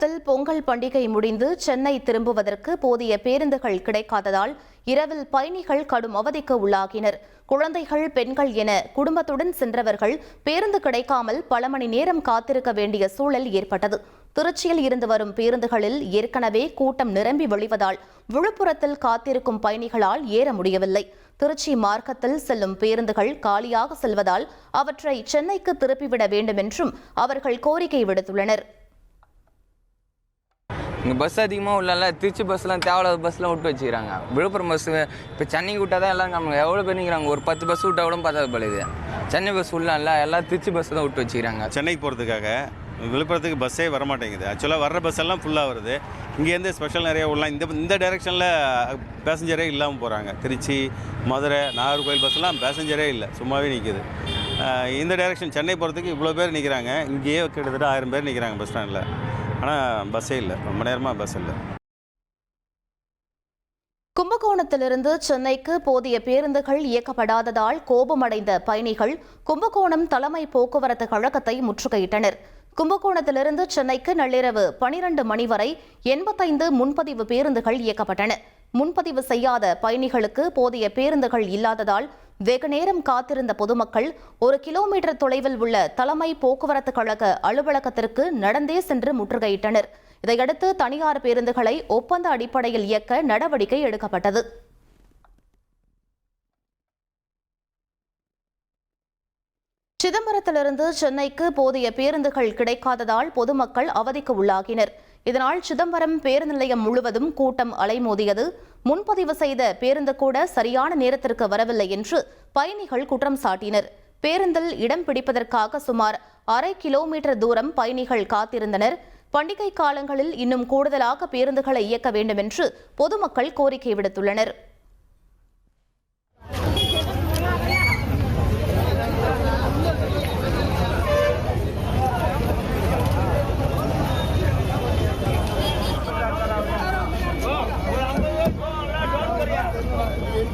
தமிழகத்தில் பொங்கல் பண்டிகை முடிந்து சென்னை திரும்புவதற்கு போதிய பேருந்துகள் கிடைக்காததால் இரவில் பயணிகள் கடும் அவதிக்கு உள்ளாகினர். குழந்தைகள் பெண்கள் என குடும்பத்துடன் சென்றவர்கள் பேருந்து கிடைக்காமல் பல மணி நேரம் காத்திருக்க வேண்டிய சூழல் ஏற்பட்டது. திருச்சியில் இருந்து வரும் பேருந்துகளில் ஏற்கனவே கூட்டம் நிரம்பி வழிவதால் விழுப்புரத்தில் காத்திருக்கும் பயணிகளால் ஏற முடியவில்லை. திருச்சி மார்க்கத்தில் செல்லும் பேருந்துகள் காலியாக செல்வதால் அவற்றை சென்னைக்கு திருப்பிவிட வேண்டும் என்றும் அவர்கள் கோரிக்கை விடுத்துள்ளனர். இங்கே பஸ் அதிகமாக உள்ளல திருச்சி பஸ்லாம் தேவையில்லாத பஸ்லாம் விட்டு வச்சுக்கிறாங்க. விழுப்புரம் பஸ்ஸு இப்போ சென்னைக்கு விட்டால் தான் எல்லாம் நம்ம எவ்வளோ பேர் நிற்கிறாங்க ஒரு பத்து பஸ் விட்டால் கூட பத்தாது பழுது சென்னை பஸ் உள்ளாம்ல எல்லாம் திருச்சி பஸ் தான் விட்டு வச்சுக்கிறாங்க. சென்னைக்கு போகிறதுக்காக விழுப்புரத்துக்கு பஸ்ஸே வர மாட்டேங்குது. ஆக்சுவலாக வர்ற பஸ் எல்லாம் ஃபுல்லாக வருது. இங்கேருந்து ஸ்பெஷல் நிறைய உள்ளலாம் இந்த இந்த டைரெக்ஷனில் பேசஞ்சரே இல்லாமல் போகிறாங்க திருச்சி மதுரை நாகர்கோவில் பஸ்லாம் பேசஞ்சரே இல்லை. சும்மாவே நிற்கிது இந்த டைரெக்ஷன் சென்னை போகிறதுக்கு இவ்வளோ பேர் நிற்கிறாங்க இங்கேயே கிட்டத்தட்ட ஆயிரம் பேர் நிற்கிறாங்க பஸ் ஸ்டாண்டில் ஆனால் பஸ்ஸே இல்லை. ரொம்ப நேரமாக பஸ் இல்லை. கும்பகோணத்திலிருந்து சென்னைக்கு போதிய பேருந்துகள் இயக்கப்படாததால் கோபமடைந்த பயணிகள் கும்பகோணம் தலைமை போக்குவரத்து கழகத்தை முற்றுகையிட்டனர். கும்பகோணத்திலிருந்து சென்னைக்கு நள்ளிரவு பனிரண்டு மணி வரை எண்பத்தைந்து முன்பதிவு பேருந்துகள் இயக்கப்பட்டன. முன்பதிவு செய்யாத பயணிகளுக்கு போதிய பேருந்துகள் இல்லாததால் வெகு நேரம் காத்திருந்த பொதுமக்கள் ஒரு கிலோமீட்டர் தொலைவில் உள்ள தலைமை போக்குவரத்து கழக அலுவலகத்திற்கு நடந்தே சென்று முற்றுகையிட்டனர். இதையடுத்து தனியார் பேருந்துகளை ஒப்பந்த அடிப்படையில் இயக்க நடவடிக்கை எடுக்கப்பட்டது. சிதம்பரத்திலிருந்து சென்னைக்கு போதிய பேருந்துகள் கிடைக்காததால் பொதுமக்கள் அவதிக்கு உள்ளாகினர். இதனால் சிதம்பரம் பேருந்து நிலையம் முழுவதும் கூட்டம் அலைமோதியது. முன்பதிவு செய்த பேருந்து கூட சரியான நேரத்திற்கு வரவில்லை என்று பயணிகள் குற்றம் சாட்டினர். பேருந்தில் இடம் பிடிப்பதற்காக சுமார் அரை கிலோமீட்டர் தூரம் பயணிகள் காத்திருந்தனர். பண்டிகை காலங்களில் இன்னும் கூடுதலாக பேருந்துகளை இயக்க வேண்டும் என்று பொதுமக்கள் கோரிக்கை விடுத்துள்ளனர்.